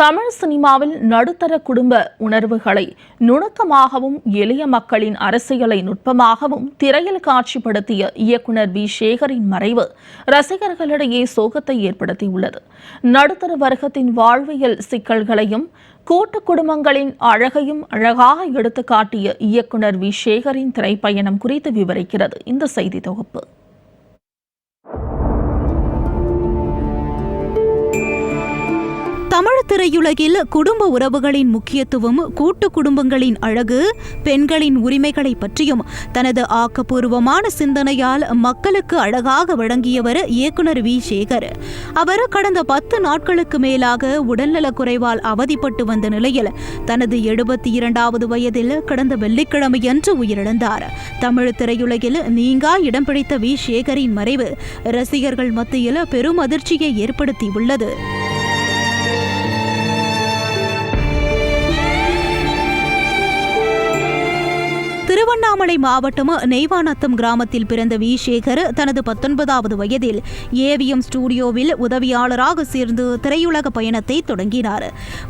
தமிழ் சினிமாவில் நடுத்தர குடும்ப உணர்வுகளை நுணுக்கமாகவும் எளிய மக்களின் அரசியலை நுட்பமாகவும் திரையில் காட்சிப்படுத்திய இயக்குனர் வி. சேகரின் மறைவு ரசிகர்களிடையே சோகத்தை ஏற்படுத்தியுள்ளது. நடுத்தர வர்க்கத்தின் வாழ்வியல் சிக்கல்களையும் கூட்டு குடும்பங்களின் அழகையும் அழகாக எடுத்துக்காட்டிய இயக்குனர் வி. சேகரின் திரைப்பயணம் குறித்து விவரிக்கிறது இந்த செய்தி தொகுப்பு. திரையுலகில் குடும்ப உறவுகளின் முக்கியத்துவம் கூட்டு குடும்பங்களின் அழகு பெண்களின் உரிமைகளை பற்றியும் தனது ஆக்கப்பூர்வமான சிந்தனையால் மக்களுக்கு அழகாக வழங்கியவர் இயக்குனர் வி. சேகர். அவர் கடந்த பத்து நாட்களுக்கு மேலாக உடல்நலக் குறைவால் அவதிப்பட்டு வந்த நிலையில் தனது எழுபத்தி இரண்டாவது வயதில் கடந்த வெள்ளிக்கிழமையன்று உயிரிழந்தார். தமிழ் திரையுலகில் நீங்கா இடம் பிடித்த வி. சேகரின் மறைவு ரசிகர்கள் மத்தியில் பெரும் அதிர்ச்சியை ஏற்படுத்தியுள்ளது. one திருவண்ணாமலை மாவட்டம் நெய்வானத்தம் கிராமத்தில் பிறந்த வி சேகர் தனது பத்தொன்பதாவது வயதில் ஏவிஎம் ஸ்டுடியோவில் உதவியாளராக சேர்ந்து திரையுலக பயணத்தை தொடங்கினார்.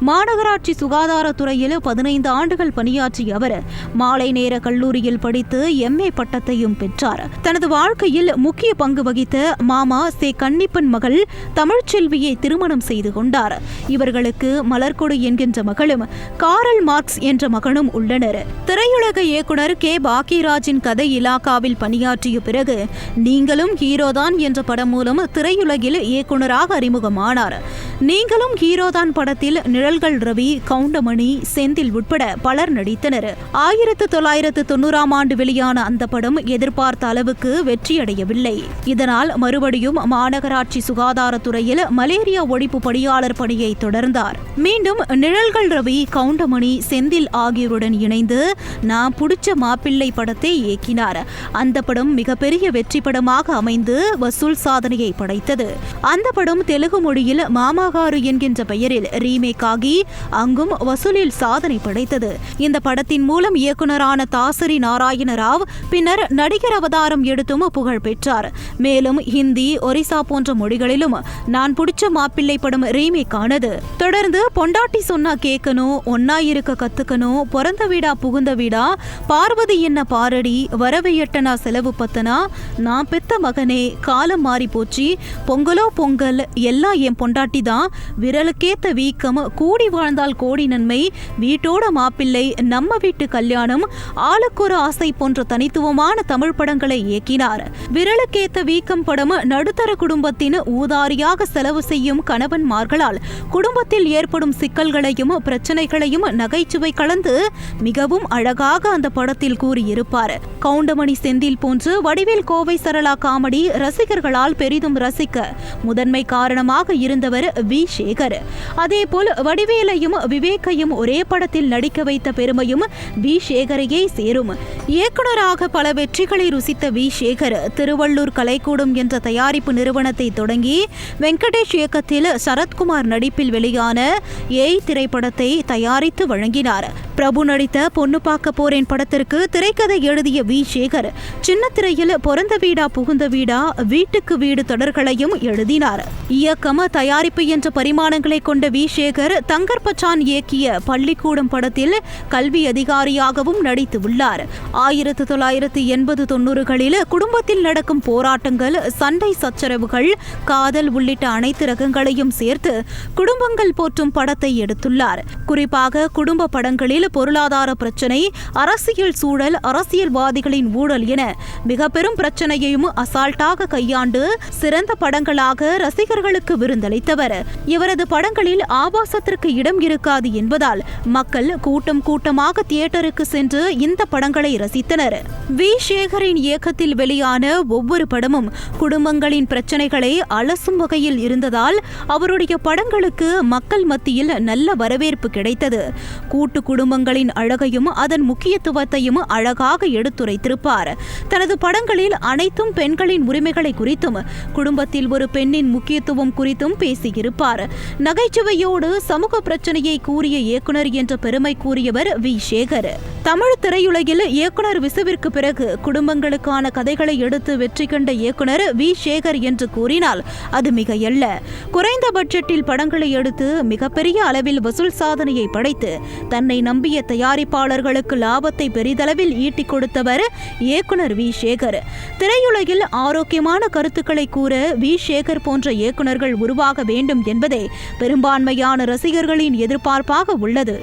மாநகராட்சி சுகாதாரத்துறையில் பதினைந்து ஆண்டுகள் பணியாற்றிய அவர் மாலை நேர கல்லூரியில் படித்து எம்ஏ பட்டத்தையும் பெற்றார். தனது வாழ்க்கையில் முக்கிய பங்கு வகித்த மாமா சே கன்னிப்பன் மகள் தமிழ்ச்செல்வியை திருமணம் செய்து கொண்டார். இவர்களுக்கு மலர்கொடு என்கின்ற மகளும் காரல் மார்க்ஸ் என்ற மகனும் உள்ளனர். திரையுலக இயக்குனர் கே பாக்கியராஜின் கதை இலாக்காவில் பணியாற்றிய பிறகு நீங்களும் ஹீரோதான் என்ற படம் மூலம் திரையுலகில் இயக்குனராக அறிமுகமானார். நீங்களும் ஹீரோதான் படத்தில் நிழல்கள் ரவி கவுண்டமணி செந்தில் உட்பட பலர் நடித்தனர். ஆயிரத்து தொள்ளாயிரத்து தொண்ணூறாம் ஆண்டு வெளியான அந்த படம் எதிர்பார்த்த அளவுக்கு வெற்றியடையவில்லை. இதனால் மறுபடியும் மாநகராட்சி சுகாதாரத்துறையில் மலேரியா ஒழிப்பு பணியாளர் பணியை தொடர்ந்தார். மீண்டும் நிழல்கள் ரவி கவுண்டமணி செந்தில் ஆகியோருடன் இணைந்து நான் புடிச்ச மாப்பிள்ளை படத்தை இயக்கினார். அந்த படம் மிகப்பெரிய வெற்றி படமாக அமைந்து வசூல் சாதனையை படைத்தது. அந்த படம் தெலுங்கு மொழியில் மாமாகாரு என்கின்ற பெயரில் ரீமேக் ஆகி அங்கும் வசூலில் சாதனை படைத்தது. இந்த படத்தின் மூலம் இயக்குனரான தாசரி நாராயண ராவ் பின்னர் நடிகர் அவதாரம் எடுத்தும் புகழ் பெற்றார். மேலும் ஹிந்தி ஒரிசா போன்ற மொழிகளிலும் நான் புடிச்ச மாப்பிள்ளை படம் ரீமேக் ஆனது. தொடர்ந்து பொண்டாட்டி சொன்னா கேட்கணும் ஒன்னா இருக்க கத்துக்கணும் பிறந்த வீடா புகுந்த வீடா பார்வதி என்ன பாரடி வரவையட்டனா செலவு பத்தனா நான் பெத்த மகனே காலம் மாறி போச்சு. பொங்கலோ பொங்கல் எல்லாம் என் பொண்டாட்டி தான். விரலுக்கேத்த வீக்கம் கூடி வாழ்ந்தால் கோடி நன்மை. வீட்டோட மாப்பிள்ளை நம்ம வீட்டு கல்யாணம். ஆளுக்கொரு ஆசை போன்ற தனித்துவமான தமிழ் படங்களை இயக்கினார். விரலுக்கேத்த வீக்கம் படம் நடுத்தர குடும்பத்தின் ஊதாரியாக செலவு செய்யும் கணவன்மார்களால் குடும்பத்தில் ஏற்படும் சிக்கல்களையும் பிரச்சனைகளையும் நகைச்சுவை கலந்து மிகவும் அழகாக அந்த படத்தில் கூறி இருப்பார் கவுண்டமணி செந்தில் போன்று வடிவேல் கோவை சரளா காமெடி ரசிகர்களால் பெரிதும் ரசிக்க முதன்மை காரணமாக இருந்தவர் வி. சேகர். அதேபோல் வடிவேலையும் விவேக்கையும் ஒரே படத்தில் நடிக்க வைத்த பெருமையும் வி. சேகரையே சேரும். இயக்குனராக பல வெற்றிகளை ருசித்த வி. சேகர் திருவள்ளூர் கலைக்கூடம் என்ற தயாரிப்பு நிறுவனத்தை தொடங்கி வெங்கடேஷ் இயக்கத்தில் சரத்குமார் நடிப்பில் வெளியான ஏய் திரைப்படத்தை தயாரித்து வழங்கினார். பிரபு நடித்த பொண்ணு பார்க்க போறேன் படத்திற்கு திரை திரைக்கதை எழுதிய வி. சேகர் சின்ன திரையில் பிறந்த வீடா புகுந்த வீடா வீட்டுக்கு வீடு தொடர்களையும் எழுதினார். இயக்கம் தயாரிப்பு என்ற பரிமாணங்களை கொண்ட வி. சேகர் தங்கர் பச்சான் இயக்கிய பள்ளிக்கூடம் படத்தில் கல்வி அதிகாரியாகவும் நடித்து உள்ளார். ஆயிரத்து தொள்ளாயிரத்து எண்பது தொண்ணூறுகளில் குடும்பத்தில் நடக்கும் போராட்டங்கள் சண்டை சச்சரவுகள் காதல் உள்ளிட்ட அனைத்து ரகங்களையும் சேர்த்து குடும்பங்கள் போற்றும் படத்தை எடுத்துள்ளார். குறிப்பாக குடும்ப படங்களில் பொருளாதார பிரச்சினை அரசியல் சூழல் அரசியல்வாதிகளின் ஊழல் என மிக பெரும் பிரச்சனையையும் அசால்ட்டாக கையாண்டு சிறந்த படங்களாக ரசிகர்களுக்கு விருந்தளித்தவர். இவரது படங்களில் ஆபாசத்திற்கு இடம் இருக்காது என்பதால் மக்கள் கூட்டம் கூட்டமாக தியேட்டருக்கு சென்று இந்த படங்களை ரசித்தனர். வி. சேகரின் இயக்கத்தில் வெளியான ஒவ்வொரு படமும் குடும்பங்களின் பிரச்சனைகளை அலசும் வகையில் இருந்ததால் அவருடைய படங்களுக்கு மக்கள் மத்தியில் நல்ல வரவேற்பு கிடைத்தது. கூட்டு குடும்பங்களின் அழகையும் அதன் முக்கியத்துவத்தையும் அழகாக அழகாக எடுத்துரைத்திருப்பார். தனது படங்களில் அனைத்தும் பெண்களின் உரிமைகளை குறித்தும் குடும்பத்தில் ஒரு பெண்ணின் முக்கியத்துவம் குறித்தும் பேசியிருப்பார். நகைச்சுவையோடு சமூக பிரச்சனையை கூறிய இயக்குனர் என்ற பெருமை கூறியவர் வி. சேகர். தமிழ் திரையுலகில் இயக்குனர் விசுவிற்கு பிறகு குடும்பங்களுக்கான கதைகளை எடுத்து வெற்றி கண்ட இயக்குனர் வி. சேகர் என்று கூறினால் அது மிகையல்ல. குறைந்த பட்ஜெட்டில் படங்களை எடுத்து மிகப்பெரிய அளவில் வசூல் சாதனையை படைத்து தன்னை நம்பிய தயாரிப்பாளர்களுக்கு லாபத்தை பெரிதளவில் ஈட்டிக் கொடுத்தவர் இயக்குனர் வி. சேகர். திரையுலகில் ஆரோக்கியமான கருத்துக்களை கூற வி. சேகர் போன்ற இயக்குநர்கள் உருவாக வேண்டும் என்பதே பெரும்பான்மையான ரசிகர்களின் எதிர்பார்ப்பாக உள்ளது.